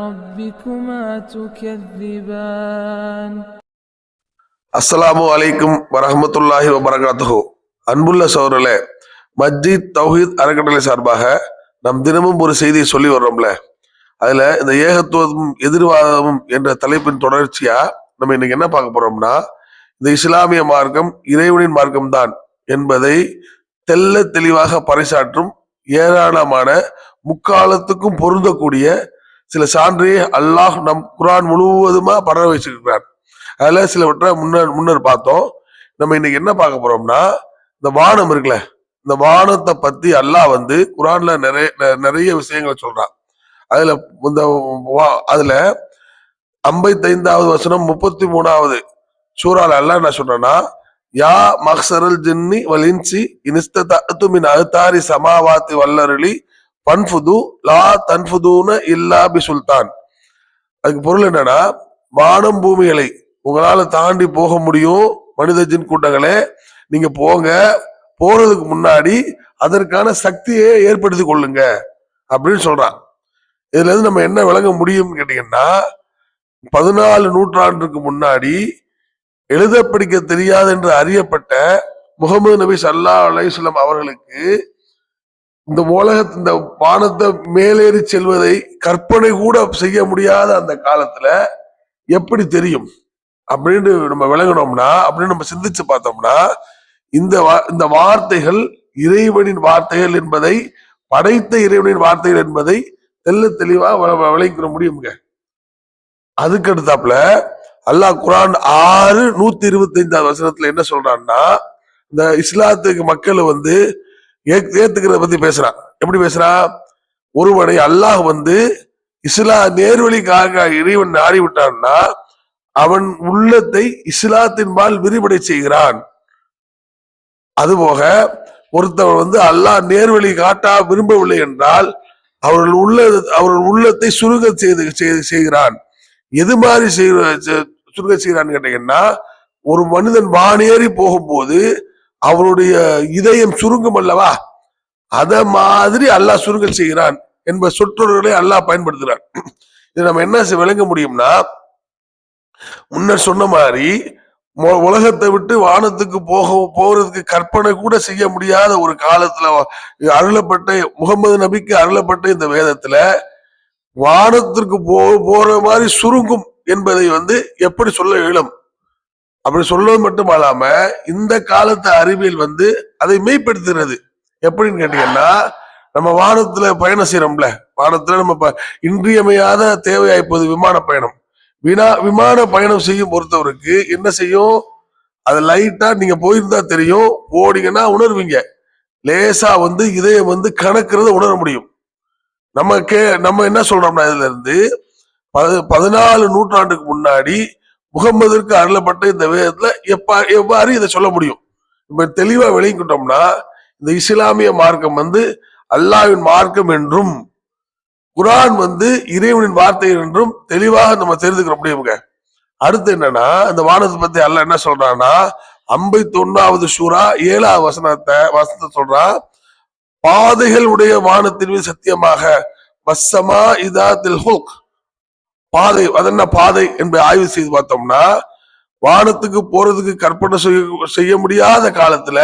ربكما تكذبان அஸ்ஸலாமு அலைக்கும் வரஹ்மத்துல்லாஹி வபரகாத்துஹு அன்புள்ள சோழர்களே மஸ்ஜித் தௌஹீத் அறக்கட்டளை சார்பாக நம் தினமும் ஒரு செய்தியை சொல்லி வர்றோம்ல அதுல இந்த ஏகத்துவமும் எதிர்வாதமும் என்ற தலைப்பின் தொடர்ச்சியா நம்ம இன்னைக்கு என்ன பார்க்க போறோம்னா இந்த இஸ்லாமிய மார்க்கம் இறைவனின் மார்க்கம் தான் என்பதை தெல்ல தெளிவாக பறைசாற்றும் ஏராளமான முக்காலத்துக்கும் பொருந்தக்கூடிய சில சான்றை அல்லாஹ் நம் குரான் முழுவதுமா பரவ வச்சிருக்கிறார். அதில் சிலவற்றை முன்னர் முன்னர் பார்த்தோம். நம்ம இன்னைக்கு என்ன பார்க்க போறோம்னா இந்த வானம் இருக்குல்ல இந்த வானத்தை பத்தி அல்லாஹ் வந்து குரான்ல நிறைய நிறைய விஷயங்களை சொல்றான். அதுல இந்த வா- அதுல ஐம்பத்தைந்தாவது வசனம் முப்பத்தி மூணாவது சூறால அல்லாஹ் என்ன சொல்றேன்னா யா மக்சரல் ஜின்னி வலின்சி இனிஸ்தத்து மின் அஹ்தாரி சமாவாத்தி வல்லருளி பன்ஃபுது லா தன்ஃபுதுன்னு இல்லா பி சுல்தான். அதுக்கு பொருள் என்னன்னா வானம் பூமிகளை உங்களால தாண்டி போக முடியும் மனித ஜின் கூட்டங்களே. நீங்க போங்க போறதுக்கு முன்னாடி அதற்கான சக்தியை ஏற்படுத்தி கொள்ளுங்க அப்படின்னு சொல்றான். இதுல இருந்து நம்ம என்ன விளங்க முடியும்னு கேட்டீங்கன்னா பதினாலு நூற்றாண்டுக்கு முன்னாடி எழுத படிக்க தெரியாது என்று அறியப்பட்ட முகமது நபி சல்லா அலைஹிஸ்ஸலாம் அவர்களுக்கு இந்த உலக இந்த வானத்தை மேலேறி செல்வதை கற்பனை கூட செய்ய முடியாத அந்த காலத்துல எப்படி தெரியும்? அப்படின்னு நம்ம விளங்கினோம்னா அப்படின்னு நம்ம சிந்திச்சு பார்த்தோம்னா இந்த வா- இந்த வார்த்தைகள் இறைவனின் வார்த்தைகள் என்பதை படைத்த இறைவனின் வார்த்தைகள் என்பதை தெள்ள தெளிவா வ- முடியுங்க அதுக்கு அடுத்தாப்புல அல்லாஹ் குரான் ஆறு நூத்தி இருபத்தி ஐந்தாவது வசனத்துல என்ன சொல்றான்னா இந்த இஸ்லாத்துக்கு மக்கள் வந்து ஏத்துக்கிறத பத்தி பேசுறான் எப்படி பேசுறான் ஒருவனை அல்லாஹ் வந்து இஸ்லா நேர்வழிக்காக இறைவன் நாடி விட்டான்னா அவன் உள்ளத்தை இஸ்லாத்தின்பால் விரிவடை செய்கிறான். அதுபோக ஒருத்தவன் வந்து அல்லாஹ் நேர்வழி காட்டா விரும்பவில்லை என்றால் அவர்கள் உள்ள அவர்கள் உள்ளத்தை சுருங்க செய்து செய்து- செய்கிறான். எது மாதிரி செய்ய செ- சுருங்க செய்கிறான்னு கேட்டீங்கன்னா ஒரு மனிதன் வானேறி போகும்போது அவருடைய இதயம் சுருங்கும் அல்லவா? அத மாதிரி அல்லாஹ் சுருங்க செய்கிறான் என்ப சொற்றொடர்களை அல்லாஹ் பயன்படுத்துகிறான். இது நம்ம என்ன விளங்க முடியும்னா முன்னர் சொன்ன மாதிரி உலகத்தை விட்டு வானத்துக்கு போக போறதுக்கு கற்பனை கூட செய்ய முடியாத ஒரு காலத்துல அருளப்பட்ட முகமது நபிக்கு அருளப்பட்ட இந்த வேதத்துல வானத்திற்கு போ போற மாதிரி சுருங்கும் என்பதை வந்து எப்படி சொல்ல இயலும்? அப்படி சொல்வது மட்டும் அல்லாம இந்த காலத்து அறிவியல் வந்து அதை மெய்ப்படுத்துகிறது. எப்படின்னு கேட்டீங்கன்னா நம்ம வானத்துல பயணம் செய்யறோம்ல வானத்துல நம்ம ப- இன்றியமையாத தேவையாய்ப்பது விமான பயணம். வினா விமான பயணம் செய்யும் பொறுத்தவருக்கு என்ன செய்யும்? அது லைட்டா நீங்க போயிருந்தா தெரியும். போனீங்கன்னா உணர்வீங்க. லேசா வந்து இதயம் வந்து கணக்கிறத உணர முடியும். நம்ம கே நம்ம என்ன சொல்றோம்னா இதுல இருந்து பதினாலு நூற்றாண்டுக்கு முன்னாடி முகம்மதிற்கு அருளப்பட்ட இந்த வேதத்துல எப்ப எவ்வாறு இதை சொல்ல முடியும்? இப்ப தெளிவா விளங்கிட்டோம்னா இந்த இஸ்லாமிய மார்க்கம் வந்து அல்லாவின் மார்க்கம் என்றும் குரான் வந்து இறைவனின் வார்த்தை என்றும் தெளிவாக நம்ம தெரிந்துக்கிற முடியுங்க அடுத்து என்னன்னா இந்த வானத்தை பத்தி அல்ல என்ன சொல்றான்னா ஐம்பத்தி ஒன்னாவது சூரா ஏழாவது வசனத்தை வசனத்தை சொல்றான் பாதைகள் உடைய வானத்தின் மீது சத்தியமாக வசமா தில் ஹுக் பாதை அது என்ன பாதை என்பதை ஆய்வு செய்து பார்த்தோம்னா வானத்துக்கு போறதுக்கு கற்பனை செய்ய செய்ய முடியாத காலத்துல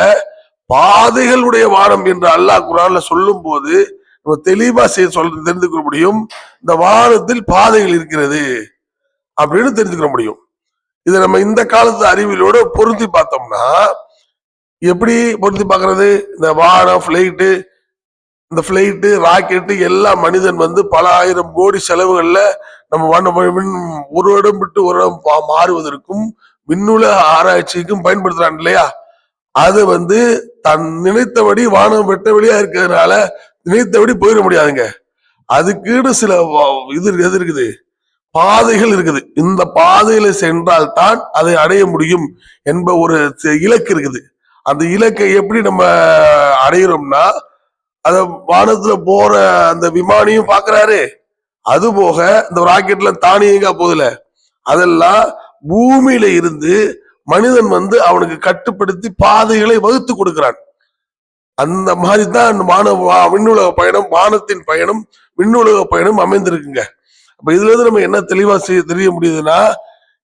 பாதைகளுடைய வானம் என்று அல்லாஹ் குரான்ல சொல்லும் போது நம்ம தெளிவா செய்ய தெரிந்து கொள்ள முடியும். இந்த வானத்தில் பாதைகள் இருக்கிறது அப்படின்னு தெரிஞ்சுக்க முடியும். இதை நம்ம இந்த காலத்து அறிவியலோட பொருத்தி பார்த்தோம்னா எப்படி பொருத்தி பார்க்கறது? இந்த வானம் ஃபிளைட்டு இந்த ஃபிளைட்டு ராக்கெட்டு எல்லாம் மனிதன் வந்து பல ஆயிரம் கோடி செலவுகளில் நம்ம வான ஒரு இடம் விட்டு ஒரு இடம் மாறுவதற்கும் விண்ணுல ஆராய்ச்சிக்கும் பயன்படுத்துறான் இல்லையா? அது வந்து தன் நினைத்தபடி வானம் வெட்ட வெளியா இருக்கிறதுனால நினைத்தபடி போயிட முடியாதுங்க. அதுக்கீடு சில இது எது இருக்குது? பாதைகள் இருக்குது. இந்த பாதையில சென்றால் தான் அதை அடைய முடியும் என்ப ஒரு இலக்கு இருக்குது. அந்த இலக்கை எப்படி நம்ம அடையிறோம்னா அத வானத்துல போற அந்த விமானியும் பாக்குறாரு. அது போக இந்த ராக்கெட்ல தானியங்கா போதுல அதெல்லாம் பூமியில இருந்து மனிதன் வந்து அவனுக்கு கட்டுப்படுத்தி பாதைகளை வகுத்து கொடுக்கிறான். அந்த மாதிரி தான் வான வா- விண்ணுலக பயணம் வானத்தின் பயணம் விண்ணுலக பயணம் அமைந்திருக்குங்க. அப்ப இதுல இருந்து நம்ம என்ன தெளிவா செய்ய தெரிய முடியுதுன்னா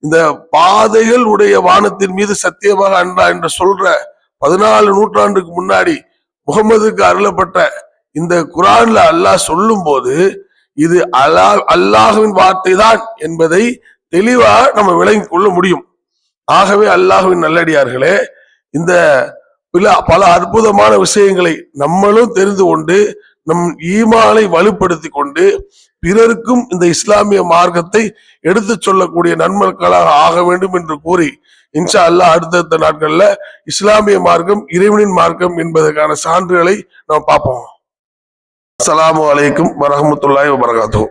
இந்த பாதைகள் உடைய வானத்தின் மீது சத்தியமாக அன்றா என்று சொல்ற பதினாலு நூற்றாண்டுக்கு முன்னாடி முகமதுக்கு அருளப்பட்ட இந்த குரான்ல அல்லாஹ் சொல்லும் போது இது அல்லாஹ் அல்லாஹுவின் வார்த்தை தான் என்பதை தெளிவா நம்ம விளங்கி கொள்ள முடியும். ஆகவே அல்லாஹுவின் நல்லடியார்களே இந்த பல பல அற்புதமான விஷயங்களை நம்மளும் தெரிந்து கொண்டு நம் ஈமானை வலுப்படுத்தி கொண்டு பிறருக்கும் இந்த இஸ்லாமிய மார்க்கத்தை எடுத்துச் சொல்லக்கூடிய நன்மக்களாக ஆக வேண்டும் என்று கூறி இன்ஷா அல்லாஹ் அடுத்தடுத்த நாட்கள்ல இஸ்லாமிய மார்க்கம் இறைவனின் மார்க்கம் என்பதற்கான சான்றுகளை நாம் பார்ப்போம். அஸ்ஸலாமு அலைக்கும் வரமத்துல்லாய் வபரகாத்துஹு.